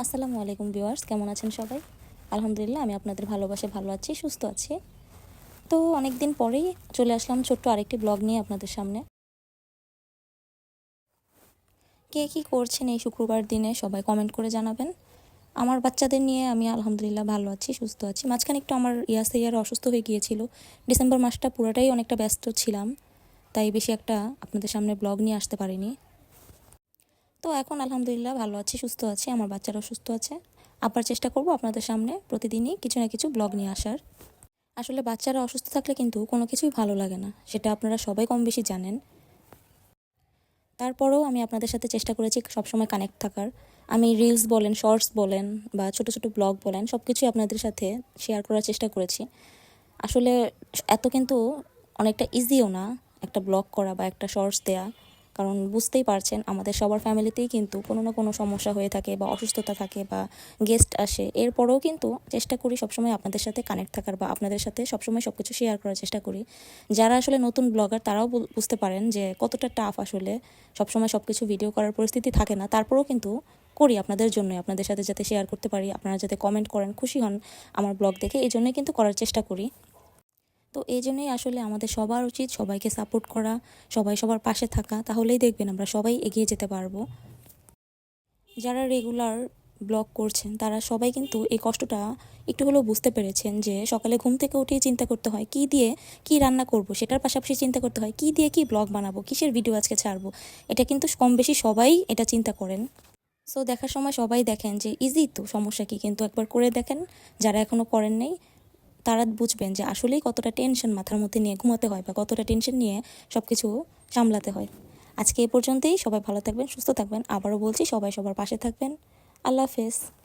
আসসালামু আলাইকুম ভিউয়ার্স, কেমন আছেন সবাই? আলহামদুলিল্লাহ, আমি আপনাদের ভালোবাসে ভালো আছি, সুস্থ আছি। তো অনেক দিন পরেই চলে আসলাম ছোট্ট আরেকটি ব্লগ নিয়ে আপনাদের সামনে। কে কী করছেন এই শুক্রবার দিনে, সবাই কমেন্ট করে জানাবেন। আমার বাচ্চাদের নিয়ে আমি আলহামদুলিল্লাহ ভালো আছি, সুস্থ আছি। মাঝখানে একটু আমার ইয়াসে ইয়ার অসুস্থ হয়ে গিয়েছিল। ডিসেম্বর মাসটা পুরোটাই অনেকটা ব্যস্ত ছিলাম। তাই বেশি একটা আপনাদের সামনে ব্লগ নিয়ে আসতে পারিনি। তো এখন আলহামদুলিল্লাহ ভালো আছি, সুস্থ আছি, আমার বাচ্চারাও সুস্থ আছে। আবার চেষ্টা করব আপনাদের সামনে প্রতিদিনই কিছু না কিছু ব্লগ নিয়ে আসার। আসলে বাচ্চারা অসুস্থ থাকলে কিন্তু কোনো কিছুই ভালো লাগে না, সেটা আপনারা সবাই কম বেশি জানেন। তারপরেও আমি আপনাদের সাথে চেষ্টা করেছি সবসময় কানেক্ট থাকার। আমি রিলস বলেন শর্টস বলেন বা ছোট ছোট ব্লগ বলেন সব কিছুই আপনাদের সাথে শেয়ার করার চেষ্টা করেছি। আসলে এত কিন্তু অনেকটা ইজিও না একটা ব্লগ করা বা একটা শর্টস দেয়া। কারণ বুঝতেই পারছেন, আমাদের সবার ফ্যামিলিতেই কিন্তু কোনো না কোনো সমস্যা হয়ে থাকে বা অসুস্থতা থাকে বা গেস্ট আসে। এরপরেও কিন্তু চেষ্টা করি সবসময় আপনাদের সাথে কানেক্ট থাকার বা আপনাদের সাথে সবসময় সব কিছু শেয়ার করার চেষ্টা করি। যারা আসলে নতুন ব্লগার তারাও বুঝতে পারেন যে কতটা টাফ আসলে সবসময় সব কিছু ভিডিও করার পরিস্থিতি থাকে না। তারপরেও কিন্তু করি আপনাদের জন্য আপনাদের সাথে যাতে শেয়ার করতে পারি, আপনারা যাতে কমেন্ট করেন, খুশি হন আমার ব্লগ দেখে, এই জন্যই কিন্তু করার চেষ্টা করি। তো এই জন্যই আসলে আমাদের সবার উচিত সবাইকে সাপোর্ট করা, সবাই সবার পাশে থাকা, তাহলেই দেখবেন আমরা সবাই এগিয়ে যেতে পারব। যারা রেগুলার ব্লগ করছেন, তারা সবাই কিন্তু এই কষ্টটা একটু হলেও বুঝতে পেরেছেন যে সকালে ঘুম থেকে উঠেই চিন্তা করতে হয়, কি দিয়ে কি রান্না করব, সেটার পাশাপাশি চিন্তা করতে হয়, কি দিয়ে কি ব্লগ বানাবো, কিসের ভিডিও আজকে ছাড়বো, এটা কিন্তু কম বেশি সবাই এটা চিন্তা করেন। সো দেখার সময় সবাই দেখেন যে ইজি তো, সমস্যা কি? কিন্তু একবার করে দেখেন, যারা এখনও করেন নেই তারা বুঝবেন যে আসলেই কতটা টেনশন মাথার মধ্যে নিয়ে ঘুমাতে হয় বা কতটা টেনশন নিয়ে সব কিছু সামলাতে হয়। আজকে এ পর্যন্তই। সবাই ভালো থাকবেন, সুস্থ থাকবেন। আবারও বলছি, সবাই সবার পাশে থাকবেন। আল্লাহ হাফেজ।